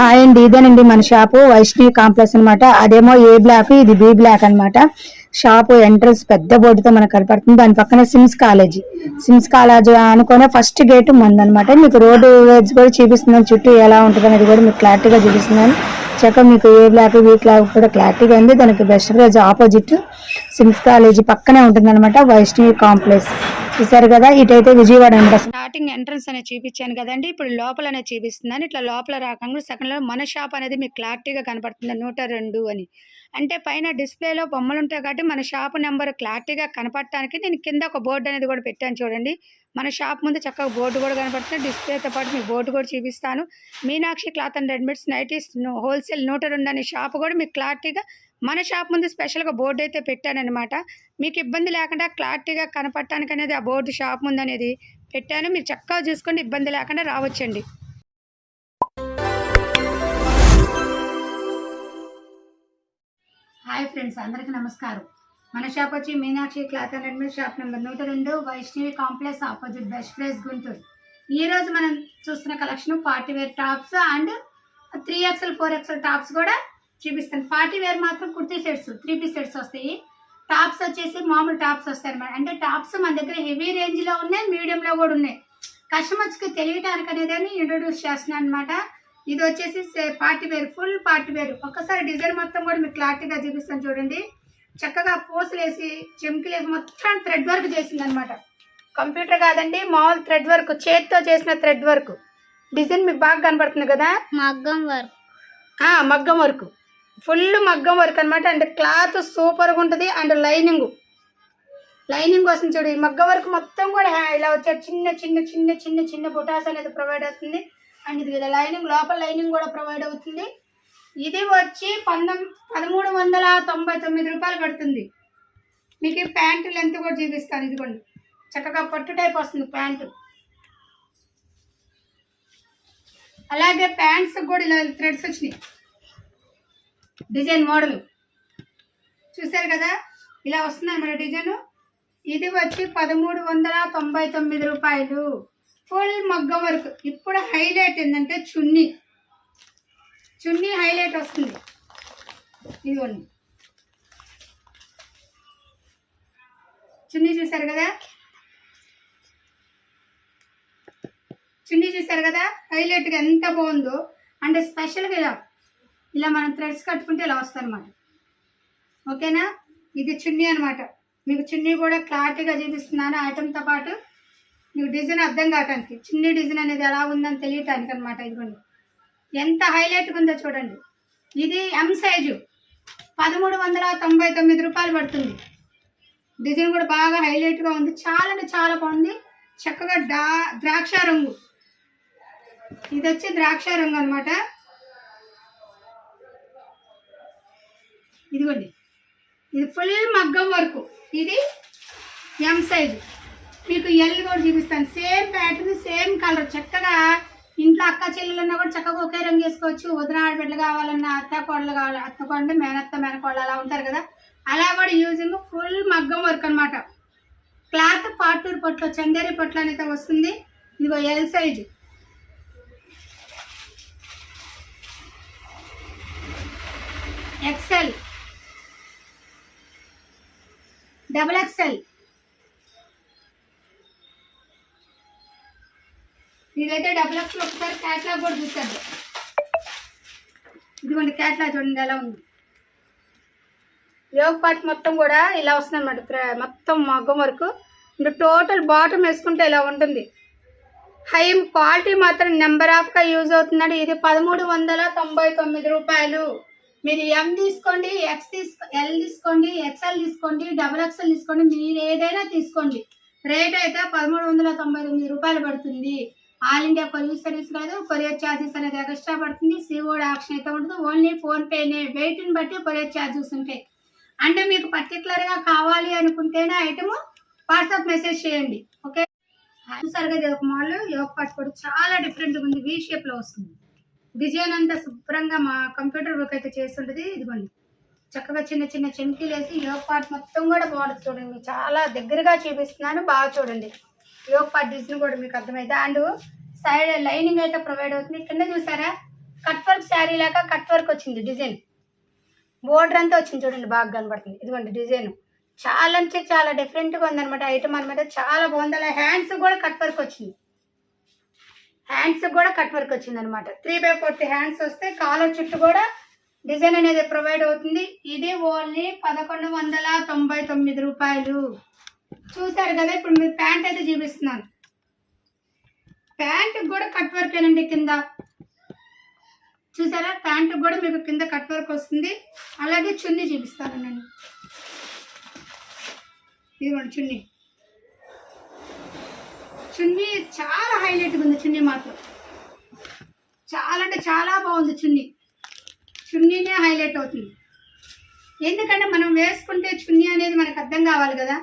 Hi అండి. ఇదేనండి మన షాపు. వైష్ణవి కాంప్లెక్స్ అన్నమాట. అదేమో ఏ బ్లాక్ ఇది బి బ్లాక్ అన్నమాట. షాపు ఎంట్రన్స్ పెద్ద బోర్డుతో మనకు కనపడుతుంది. దాని పక్కన సిమ్స్ కాలేజీ. సిమ్స్ కాలేజ్ అనుకునే ఫస్ట్ గేట్ మందనమాట మీకు రోడ్డు వేజ్ కూడా చూపిస్తున్నాను. చుట్టూ ఎలా ఉంటుంది అనేది కూడా మీకు క్లారిటీగా చూపిస్తున్నాను. చక్కగా మీకు ఏ బ్లాక్ బి బ్లాక్ కూడా క్లారిటీగా ఉంది. దానికి best price opposite SIMS college పక్కనే ఉంటుంది అనమాట వైష్ణవి కాంప్లెక్స్ చూసారు కదా ఇటైతే విజయవాడ అనమాట. స్టార్టింగ్ ఎంట్రన్స్ అనేది చూపించాను కదండి. ఇప్పుడు లోపల అనేది చూపిస్తున్నాను. ఇట్లా లోపల రాకుండా సెకండ్లో మన షాప్ అనేది మీకు క్లారిటీగా కనపడుతుంది. నూట రెండు అని. అంటే పైన డిస్ప్లేలో బొమ్మలు ఉంటాయి కాబట్టి మన షాప్ నెంబర్ క్లారిటీగా కనపడటానికి నేను కింద ఒక బోర్డు అనేది కూడా పెట్టాను చూడండి. మన షాప్ ముందు చక్కగా బోర్డు కూడా కనపడుతుంది. డిస్ప్లేతో పాటు మీకు బోర్డు కూడా చూపిస్తాను. Meenakshi cloth and readymades nighties wholesale నూట రెండు అనే షాప్ కూడా మీకు క్లారిటీగా మన షాప్ ముందు స్పెషల్గా బోర్డు అయితే పెట్టానమాట మీకు ఇబ్బంది లేకుండా క్లారిటీగా కనపడటానికి అనేది ఆ బోర్డు షాప్ ముందు అనేది పెట్టాను. మీరు చక్కగా చూసుకొని ఇబ్బంది లేకుండా రావచ్చండి. హాయ్ ఫ్రెండ్స్ అందరికీ నమస్కారం. మన షాప్ వచ్చి Meenakshi cloth and readymade shop number నూట రెండు Vaishnavi complex opposite best place Guntur. ఈ రోజు మనం చూస్తున్న collection party wear tops and three XL four XL tops కూడా చూపిస్తాను. పార్టీ వేర్ మాత్రం kurti sets three piece sets వస్తాయి. టాప్స్ వచ్చేసి మామూలు టాప్స్ వస్తాయి అనమాట అంటే టాప్స్ మన దగ్గర హెవీ రేంజ్లో ఉన్నాయి మీడియంలో కూడా ఉన్నాయి. కస్టమర్స్కి తెలియటానికి అనేది ఇంట్రొడ్యూస్ చేస్తున్నాను అనమాట ఇది వచ్చేసి సే- party wear full party wear ఒక్కసారి డిజైన్ మొత్తం కూడా మీకు క్లారిటీగా చూపిస్తాను చూడండి. చక్కగా పూసలు వేసి చెంకిలు వేసి మొత్తం థ్రెడ్ వర్క్ చేసింది అనమాట కంప్యూటర్ కాదండి మామూలు థ్రెడ్ వర్క్ చేతితో చేసిన థ్రెడ్ వర్క్. డిజైన్ మీకు బాగా కనబడుతుంది కదా? మగ్గం వర్క్. మగ్గం వర్క్. ఫుల్ మగ్గం వర్క్ అనమాట. అండ్ క్లాత్ సూపర్గా ఉంటుంది. And lining. లైనింగ్ కోసం చూడు మగ్గం వర్క్ మొత్తం కూడా హ్యా- ఇలా వచ్చే చిన్న చిన్న చిన్న చిన్న చిన్న బుటాస్ అనేది ప్రొవైడ్ అవుతుంది. అండ్ ఇది లైనింగ్ లోపల లైనింగ్ కూడా ప్రొవైడ్ అవుతుంది. ఇది వచ్చి పంతొమ్ పదమూడు వందల తొంభై తొమ్మిది రూపాయలు పడుతుంది మీకు ఈ ప్యాంటు లెంత్ కూడా చూపిస్తాను ఇదిగోండి. చక్కగా పట్టు టైప్ వస్తుంది ప్యాంటు. అలాగే ప్యాంట్స్ కూడా ఇలా థ్రెడ్స్ వచ్చినాయి. Design model. చూసారు కదా? ఇలా వస్తుంది అన్నమాట డిజైన్. ఇది వచ్చి పదమూడు వందల తొంభై తొమ్మిది రూపాయలు. ఫుల్ మగ్గం వర్క్. ఇప్పుడు హైలైట్ ఏంటంటే చున్నీ. చున్నీ హైలైట్ వస్తుంది. ఇదిగోండి. చున్నీ చూసారు కదా? చున్నీ చూసారు కదా? హైలైట్గా ఎంత బాగుందో. అంటే స్పెషల్గా ఇలా ఇలా మనం థ్రెడ్స్ కట్టుకుంటే ఇలా వస్తుంది అనమాట ఓకేనా? ఇది చున్నీ అనమాట మీకు చున్నీ కూడా క్లారిటీగా చూపిస్తున్నాను. ఐటమ్తో పాటు నీకు డిజైన్ అర్థం కావటానికి చిన్న డిజైన్ అనేది ఎలా ఉందని తెలియటానికి అనమాట ఇదిగోండి. ఎంత హైలైట్గా ఉందో చూడండి. ఇది ఎం సైజు పదమూడు వందల తొంభై తొమ్మిది రూపాయలు పడుతుంది. డిజైన్ కూడా బాగా హైలైట్గా ఉంది. చాలా అంటే చాలా బాగుంది. చక్కగా డా ద్రాక్ష రంగు. ఇది వచ్చి ద్రాక్ష రంగు అనమాట ఇదిగోండి. ఇది ఫుల్ మగ్గం వర్క్ ఇది ఎం సైజు మీకు ఎల్లు కూడా చూపిస్తాను. సేమ్ ప్యాటర్న్ సేమ్ కలర్ చక్కగా ఇంట్లో అక్క చెల్లెలు ఉన్నా కూడా చక్కగా ఒకే రంగు వేసుకోవచ్చు. వదిన ఆడబిడ్డలు కావాలన్నా అత్త కోడలు కావాలి అత్త కోడలు మేనత్త మేనకోడలు అలా ఉంటారు కదా. అలా కూడా యూజింగ్ ఫుల్ మగ్గం వర్క్ అనమాట క్లాత్ పాటూరు పొట్లు చందేరి పొట్లు అనేది వస్తుంది. ఇదిగో L size XL double XL మీకైతే డబుల్ ఎక్స్లో ఒకసారి క్యాట్లాగ్ కూడా చూసారు ఇదిగోండి క్యాట్లాగ్ చూడండి ఎలా ఉంది. యోగ పార్ట్ మొత్తం కూడా ఇలా వస్తుంది అనమాట మొత్తం మగ్గం వరకు. ఇప్పుడు టోటల్ బాటమ్ వేసుకుంటే ఇలా ఉంటుంది. హై క్వాలిటీ మాత్రం నెంబర్ ఆఫ్గా యూజ్ అవుతుందండి. ఇది పదమూడు వందల తొంభై తొమ్మిది రూపాయలు. మీరు ఎం తీసుకోండి ఎక్స్ తీసుకో ఎల్ తీసుకోండి ఎక్స్ఎల్ తీసుకోండి డబల్ ఎక్స్ఎల్ తీసుకోండి. మీరు ఏదైనా తీసుకోండి. రేట్ అయితే పదమూడు వందల తొంభై తొమ్మిది రూపాయలు పడుతుంది. ఆల్ ఇండియా కొరియర్ సర్వీస్ కాదు కొరియర్ ఛార్జెస్ అనేది ఎక్స్ట్రా పడుతుంది. సిఓడి ఆప్షన్ అయితే ఉండదు ఓన్లీ ఫోన్పేనే వెయిట్ని బట్టి కొరియర్ ఛార్జెస్ ఉంటాయి. అంటే మీకు పర్టికులర్గా కావాలి అనుకుంటేనే ఐటమ్ వాట్సాప్ మెసేజ్ చేయండి. ఓకే? సరిగా ఇది ఒక మోడల్ యోగ పాట్ కూడా చాలా డిఫరెంట్గా ఉంది. వీ షేప్లో వస్తుంది. డిజైన్ అంతా శుభ్రంగా మా కంప్యూటర్ వర్క్ అయితే చేస్తుంటుంది. ఇదిగోండి. చక్కగా చిన్న చిన్న చెంకీలు వేసి యోగ పార్ట్ మొత్తం కూడా బాగుంటుంది చూడండి. చాలా దగ్గరగా చూపిస్తున్నాను. బాగా చూడండి. యోగ పార్ట్ డిజైన్ కూడా మీకు అర్థమైతే. అండ్ సైడ్ లైనింగ్ అయితే ప్రొవైడ్ అవుతుంది. కింద చూసారా? కట్ వర్క్ శారీ లాగా కట్ వర్క్ వచ్చింది డిజైన్. బోర్డర్ అంతా వచ్చింది చూడండి బాగా కనబడుతుంది. ఇదిగోండి డిజైన్. చాలా అంటే చాలా డిఫరెంట్గా ఉందన్నమాట. ఐటమ్ అనమాట చాలా బాగుంది. అలా హ్యాండ్స్ కూడా కట్ వర్క్ వచ్చింది. హ్యాండ్స్ కూడా కట్ వర్క్ వచ్చింది అనమాట త్రీ బై ఫోర్త్ హ్యాండ్స్ వస్తే కాలర్ చుట్టూ కూడా డిజైన్ అనేది ప్రొవైడ్ అవుతుంది. ఇది ఓన్లీ పదకొండు వందల తొంభై తొమ్మిది రూపాయలు. చూసారు కదా ఇప్పుడు మీరు ప్యాంట్ అయితే చూపిస్తున్నాను. ప్యాంటు కూడా కట్ వర్క్ ఏనండి కింద? చూసారా? ప్యాంట్ కూడా మీకు కింద కట్ వర్క్ వస్తుంది. అలాగే చున్నీ చూపిస్తాను నేను. ఇదిగోండి చున్నీ. చున్నీ చాలా హైలైట్గా ఉంది చున్నీ మాత్రం. చాలా అంటే చాలా బాగుంది చున్నీ. చున్నీనే హైలైట్ అవుతుంది. ఎందుకంటే మనం వేసుకుంటే చున్నీ అనేది మనకు అర్థం కావాలి కదా.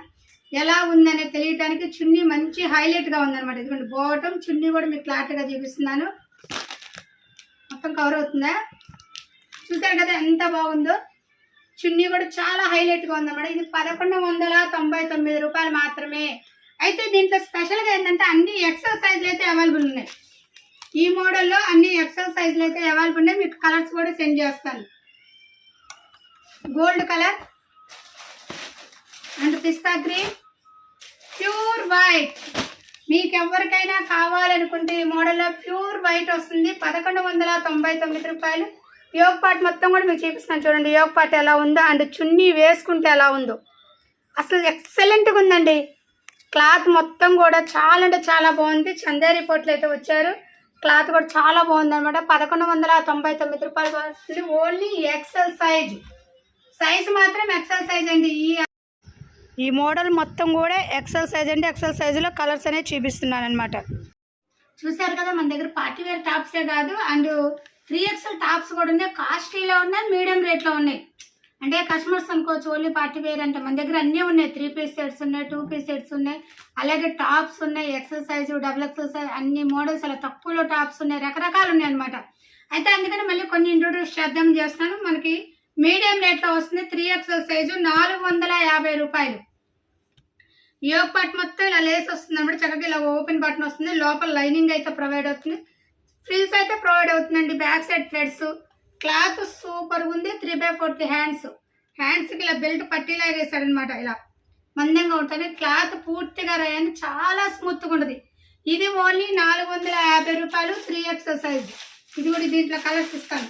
ఎలా ఉందనే తెలియటానికి చున్నీ మంచి హైలైట్గా ఉందనమాట ఎందుకంటే బోటం చున్నీ కూడా మీకు క్లారిటీగా చూపిస్తున్నాను. మొత్తం కవర్ అవుతుందా? చూసారు కదా ఎంత బాగుందో? చున్నీ కూడా చాలా హైలైట్గా ఉందన్నమాట. ఇది పదకొండు వందల తొంభై తొమ్మిది రూపాయలు మాత్రమే. అయితే దీంట్లో స్పెషల్గా ఏంటంటే అన్ని ఎక్సెల్ సైజులు అయితే అవైలబుల్ ఉన్నాయి. ఈ మోడల్లో అన్ని ఎక్సెల్ సైజులు అయితే అవైలబుల్ ఉన్నాయి. మీకు కలర్స్ కూడా సెండ్ చేస్తాను. గోల్డ్ కలర్ పిస్తా గ్రీన్? Pure white. మీకు ఎవరికైనా కావాలనుకుంటే ఈ మోడల్లో ప్యూర్ వైట్ వస్తుంది. పదకొండు వందల తొంభై తొమ్మిది రూపాయలు. యోగ పాట్ మొత్తం కూడా మీకు చూపిస్తాను చూడండి. యోగ పాట్ ఎలా ఉందో అండ్ చున్నీ వేసుకుంటే ఎలా ఉందో. అసలు ఎక్సలెంట్గా ఉందండి. క్లాత్ మొత్తం కూడా చాలా అంటే చాలా బాగుంది. చందేరి పొట్లు అయితే వచ్చారు. క్లాత్ కూడా చాలా బాగుంది అనమాట పదకొండు వందల తొంభై తొమ్మిది రూపాయలు ఓన్లీ ఎక్సెల్ సైజ్. సైజ్ మాత్రం ఎక్సెల్ సైజ్ అండి. ఈ ఈ మోడల్ మొత్తం కూడా ఎక్సెల్ సైజ్ అంటే ఎక్సెల్ సైజులో కలర్స్ అనేవి చూపిస్తున్నాను అనమాట చూసారు కదా మన దగ్గర పార్టీ వేర్ టాప్సే కాదు అండ్ త్రీ ఎక్స్ఎల్ టాప్స్ కూడా ఉన్నాయి. కాస్ట్లీలో ఉన్నాయి మీడియం రేట్లో ఉన్నాయి. అంటే కస్టమర్స్ అనుకోవచ్చు ఓన్లీ పార్టీ వేర్ అంటే మన దగ్గర అన్నీ ఉన్నాయి. త్రీ పీస్ సెట్స్ ఉన్నాయి టూ పీస్ సెట్స్ ఉన్నాయి. అలాగే టాప్స్ ఉన్నాయి XL size double XL size అన్ని మోడల్స్ అలా తక్కువలో టాప్స్ ఉన్నాయి రకరకాలు ఉన్నాయి అనమాట అయితే అందుకని మళ్ళీ కొన్ని ఇంట్రొడ్యూస్ చేద్దాం చేస్తున్నాను. మనకి మీడియం రేట్లో వస్తుంది. త్రీ ఎక్స్ఎల్ సైజు నాలుగు వందల యాభై రూపాయలు. యోగ్ పార్ట్ మొత్తం ఇలా లేస్ వస్తుంది అనమాట చక్కగా ఇలా ఓపెన్ బటన్ వస్తుంది. లోపల లైనింగ్ అయితే ప్రొవైడ్ అవుతుంది. ఫ్రిల్స్ అయితే ప్రొవైడ్ అవుతుందండి. Back side threads. Cloth super ఉంది. Three by fourth hands. హ్యాండ్స్కి ఇలా బెల్ట్ పట్టిలాగా వేసాడనమాట ఇలా. మందంగా ఉంటుంది. క్లాత్ పూర్తిగా రాయని చాలా స్మూత్గా ఉంటుంది. ఇది ఓన్లీ నాలుగు వందల యాభై రూపాయలు. Three X size. ఇది కూడా దీంట్లో కలర్స్ ఇస్తాను.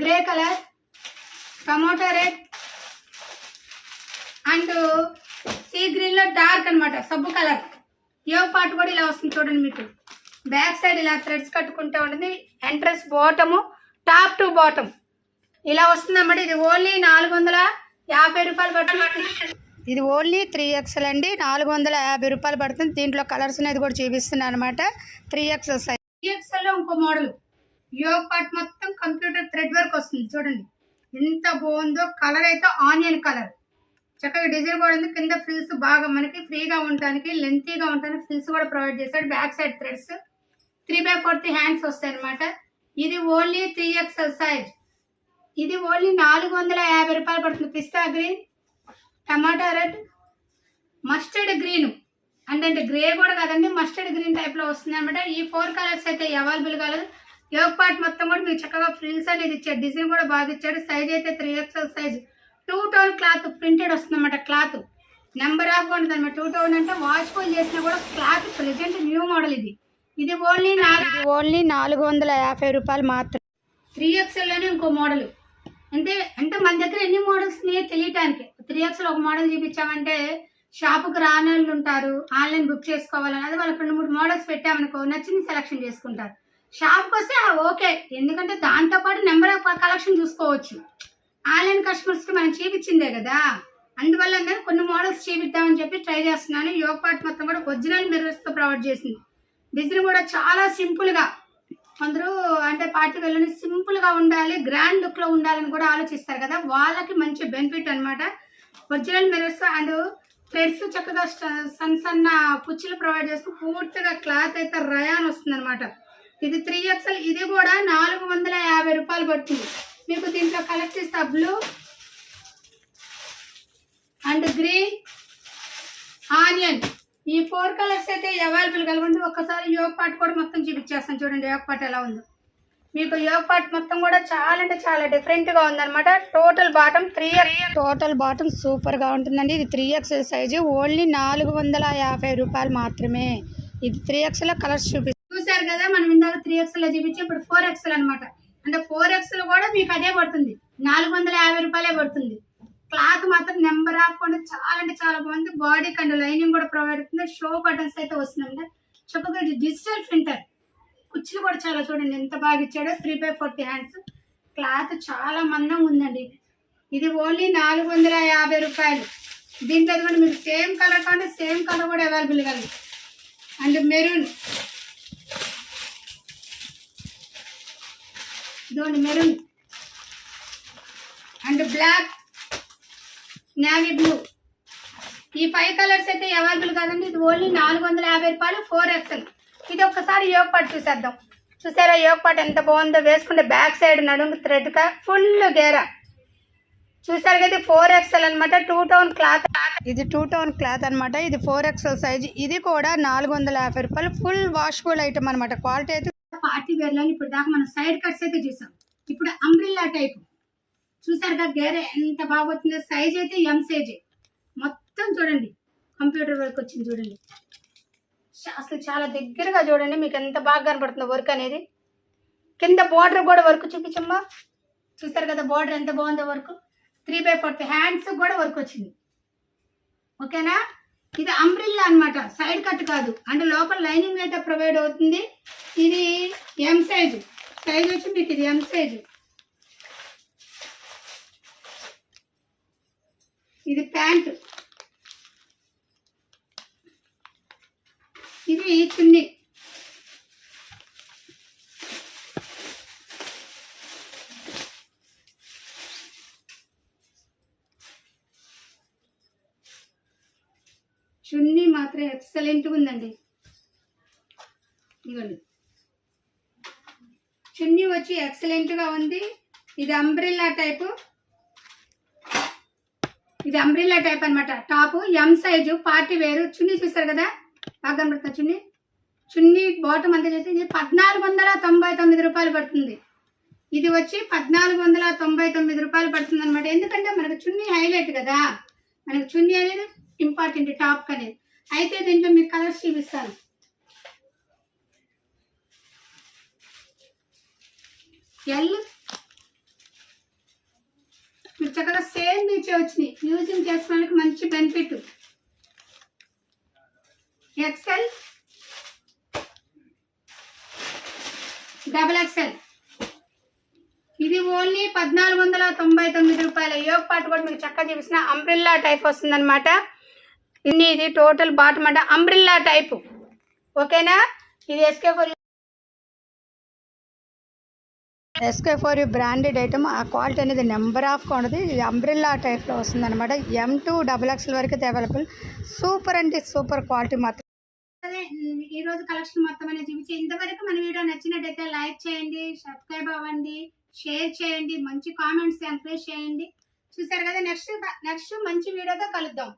Grey colour tomato red and sea గ్రీన్లో డార్క్ అన్నమాట సబ్బు కలర్. యోగ పాటు కూడా ఇలా వస్తుంది చూడండి మీకు. బ్యాక్ సైడ్ ఇలా థ్రెడ్స్ కట్టుకుంటూ ఉంటుంది. Entrance bottom top to bottom. ఇలా వస్తుంది అన్నమాట. ఇది ఓన్లీ నాలుగు వందల యాభై రూపాయలు పడుతుంది. ఇది ఓన్లీ త్రీ ఎక్స్ఎల్ అండి. నాలుగు వందల యాభై రూపాయలు పడుతుంది. దీంట్లో కలర్స్ అనేది కూడా చూపిస్తున్నాను అనమాట త్రీ ఎక్స్ఎల్ సైజ్. త్రీ ఎక్స్ఎల్లో ఇంకో మోడల్. యోగ పార్ట్ మొత్తం కంప్యూటర్ థ్రెడ్ వర్క్ వస్తుంది చూడండి. ఎంత బాగుందో కలర్ అయితే ఆనియన్ కలర్. చక్కగా డిజైన్ కూడా ఉంది. కింద ఫ్రిల్స్ బాగా మనకి ఫ్రీగా ఉండడానికి లెంతీగా ఉండడానికి ఫ్రిల్స్ కూడా ప్రొవైడ్ చేశాడు. Back side threads three by fourth hands వస్తాయి అనమాట ఇది ఓన్లీ త్రీ ఎక్స్ఎల్ సైజ్ ఇది ఓన్లీ నాలుగు వందల యాభై రూపాయలు పడుతుంది. పిస్తా green tomato red mustard green అంటే గ్రే కూడా కదండి మస్టర్డ్ గ్రీన్ టైప్లో వస్తుంది అనమాట ఈ ఫోర్ కలర్స్ అయితే అవైలబుల్ కాలేదు. యోగ పార్ట్ మొత్తం కూడా మీకు చక్కగా ఫ్రిల్స్ అనేది ఇచ్చాడు డిజైన్ కూడా బాగా ఇచ్చాడు సైజ్ అయితే three XL size two tone cloth printed వస్తుందన్నమాట క్లాత్ నెంబర్ ఆఫ్ ఉంటుంది అనమాట టూ టోన్ అంటే వాష్ఫుల్ చేసినా కూడా క్లాత్ ప్రెజెంట్ న్యూ మోడల్ ఇది. ఇది ఓన్లీ నాలుగు ఓన్లీ నాలుగు వందల యాభై రూపాయలు మాత్రం. త్రీ ఎక్స్ఎల్లోనే ఇంకో మోడల్ అంటే అంటే మన దగ్గర ఎన్ని మోడల్స్ ఉన్నాయో తెలియటానికి. త్రీ ఎక్స్ఎల్ ఒక మోడల్ చూపించామంటే షాపుకి రాని వాళ్ళు ఉంటారు. ఆన్లైన్ బుక్ చేసుకోవాలని. అది వాళ్ళకి రెండు మూడు మోడల్స్ పెట్టామనుకో నచ్చింది సెలెక్షన్ చేసుకుంటారు. షాప్కి వస్తే ఓకే. ఎందుకంటే దాంతోపాటు నెంబర్ ఆఫ్ కలెక్షన్ చూసుకోవచ్చు. ఆన్లైన్ కస్టమర్స్కి మనం చూపించిందే కదా. అందువల్ల నేను కొన్ని మోడల్స్ చూపిద్దామని చెప్పి ట్రై చేస్తున్నాను. యోగ పార్ట్ మొత్తం కూడా ఒరిజినల్ మిర్రర్స్తో ప్రొవైడ్ చేసింది. డిజైన్ కూడా చాలా సింపుల్గా అందరూ అంటే పార్టీ వెళ్ళని సింపుల్గా ఉండాలి గ్రాండ్ లుక్లో ఉండాలని కూడా ఆలోచిస్తారు కదా. వాళ్ళకి మంచి బెనిఫిట్ అనమాట ఒరిజినల్ మిర్రర్స్ అండ్ థ్రెడ్స్ చక్కగా సన్న సన్న కుచ్చులు ప్రొవైడ్ చేస్తూ పూర్తిగా క్లాత్ అయితే రయాన్ వస్తుంది అనమాట ఇది త్రీ ఎక్స్ఎల్ ఇది కూడా నాలుగు వందల యాభై రూపాయలు పడుతుంది. మీకు దీంట్లో కలెక్ట్ చేస్తా బ్లూ అండ్ గ్రీన్ ఆనియన్ ఈ ఫోర్ కలర్స్ అయితే అవైలబుల్ కలవండి. ఒక్కసారి యోగ పాట్ కూడా మొత్తం చూపించేస్తాను. చూడండి యోగ పాట్ ఎలా ఉందో. మీకు యోగ పాట్ మొత్తం కూడా చాలా అంటే చాలా డిఫరెంట్గా ఉందన్నమాట. Total bottom three total bottom సూపర్గా ఉంటుందండి. ఇది త్రీ ఎక్స్ఎల్ సైజు ఓన్లీ నాలుగు వందల యాభై రూపాయలు మాత్రమే. ఇది త్రీ ఎక్స్ఎల్ కలర్స్ చూపి కదా మనం ఇందాక త్రీ ఎక్స్ఎల్లో చూపించి ఇప్పుడు ఫోర్ ఎక్స్ఎల్ అనమాట అంటే ఫోర్ ఎక్స్ఎల్ కూడా మీకు అదే పడుతుంది. నాలుగు వందల యాభై రూపాయలే పడుతుంది. క్లాత్ మాత్రం నెంబర్ ఆఫ్ కూడా చాలా అంటే చాలా బాగుంది. బాడీ అండ్ లైనింగ్ కూడా ప్రొవైడ్ అవుతుంది. షో బటన్స్ అయితే వస్తుంది చక్కగా డిజిటల్ ప్రింటర్ కుర్చీలు కూడా చాలా చూడండి ఎంత బాగా ఇచ్చాడో. Three by forty hands cloth చాలా మందంగా ఉందండి. ఇది ఓన్లీ నాలుగు వందల యాభై రూపాయలు. దీంట్లో కూడా మీకు సేమ్ కలర్ కావాలంటే సేమ్ కలర్ కూడా అవైలబుల్గా ఉంది అండ్ మెరూన్ ఇదిగోండి maroon. And black navy blue. ఈ ఫైవ్ కలర్స్ అయితే అవైలబుల్ కాదండి. ఇది ఓన్లీ నాలుగు వందల యాభై రూపాయలు ఫోర్ ఎక్స్ఎల్. ఇది ఒక్కసారి యోగ పాట్ చూసేద్దాం. చూసారా యోగ పాట్ ఎంత బాగుందో? వేసుకుంటే బ్యాక్ సైడ్ నడుము థ్రెడ్ కా ఫుల్ గేరా. చూసారు కదా ఫోర్ ఎక్స్ఎల్ అనమాట టూ టౌన్ క్లాత్. ఇది టూ టౌన్ క్లాత్ అన్నమాట. ఇది ఫోర్ ఎక్స్ఎల్ సైజ్. ఇది కూడా నాలుగు వందల యాభై రూపాయలు ఫుల్ వాష్ఫుల్ ఐటమ్ అనమాట క్వాలిటీ అయితే పార్టీ వేర్ ఇప్పుడు దాకా మనం సైడ్ కట్స్ అయితే చూసాం. ఇప్పుడు అంబ్రిల్లా టైప్ చూసారుగా గేరే ఎంత బాగొచ్చిందో. సైజ్ అయితే ఎం సైజ్ మొత్తం చూడండి. కంప్యూటర్ వర్క్ వచ్చింది చూడండి. అసలు చాలా దగ్గరగా చూడండి. మీకు ఎంత బాగా కనపడుతుందో వర్క్ అనేది. కింద బార్డర్ కూడా వర్క్ చూపించమ్మా. చూసారు కదా బార్డర్ ఎంత బాగుందో work three by fourth hands కూడా వర్క్ వచ్చింది. ఓకేనా? ఇది అంబ్రిల్లా అన్నమాట. సైడ్ కట్ కాదు. అంటే లోపల లైనింగ్ అయితే ప్రొవైడ్ అవుతుంది. ఇది ఎం సైజు సైజ్ వచ్చి మీకు ఇది ఎం సైజు ఇది ప్యాంట్ ఇది చున్నీ చున్నీ. ఎక్సలెంట్గా ఉందండి ఇదిగోండి చున్నీ వచ్చి ఎక్సలెంట్గా ఉంది. ఇది అంబ్రిల్లా టైపు. ఇది అంబ్రిల్లా టైప్ అన్నమాట. Top M size party wear. చున్నీ చూస్తారు కదా? బాగా కనబడుతుంది చున్నీ? చున్నీ బాటం అంతా చేసి ఇది పద్నాలుగు వందల తొంభై తొమ్మిది రూపాయలు పడుతుంది. ఇది వచ్చి పద్నాలుగు వందల తొంభై తొమ్మిది రూపాయలు పడుతుంది అనమాట ఎందుకంటే మనకు చున్నీ హైలైట్ కదా? మనకు చున్నీ అనేది ఇంపార్టెంట్ టాప్ అనేది. అయితే దీంట్లో మీకు కలర్స్ చూపిస్తాను. ఎల్. మీరు చక్కగా సేమ్ నుంచి వచ్చినాయి. యూజింగ్ చేసుకోవడానికి మంచి బెనిఫిట్. ఎక్సెల్ డబల్ ఎక్సెల్ ఇది ఓన్లీ పద్నాలుగు వందల తొంభై తొమ్మిది రూపాయల. యోగ పాటు కూడా మీకు చక్కగా చూపిస్తున్న. అంబ్రిల్లా టైప్ వస్తుందన్నమాట. ఇన్ని ఇది టోటల్ బాటమ్ అంటే అంబ్రిల్లా టైపు. ఓకేనా? ఇది SK four SK four branded item ఆ క్వాలిటీ అనేది నెంబర్ ఆఫ్ ఉండదు ఇది అంబ్రిల్లా టైప్లో వస్తుంది అనమాట ఎం టూ డబుల్ ఎక్స్ఎల్ వరకు అయితే అవైలబుల్ సూపర్ అంటే సూపర్ క్వాలిటీ మాత్రం. ఈ రోజు కలెక్షన్ మొత్తం అనేది చూపించి ఇంతవరకు మన వీడియో నచ్చినట్టయితే లైక్ చేయండి సబ్స్క్రైబ్ అవ్వండి షేర్ చేయండి మంచి కామెంట్స్ ఎంకరేజ్ చేయండి. చూసారు కదా నెక్స్ట్ నెక్స్ట్ మంచి వీడియోతో కలుద్దాం.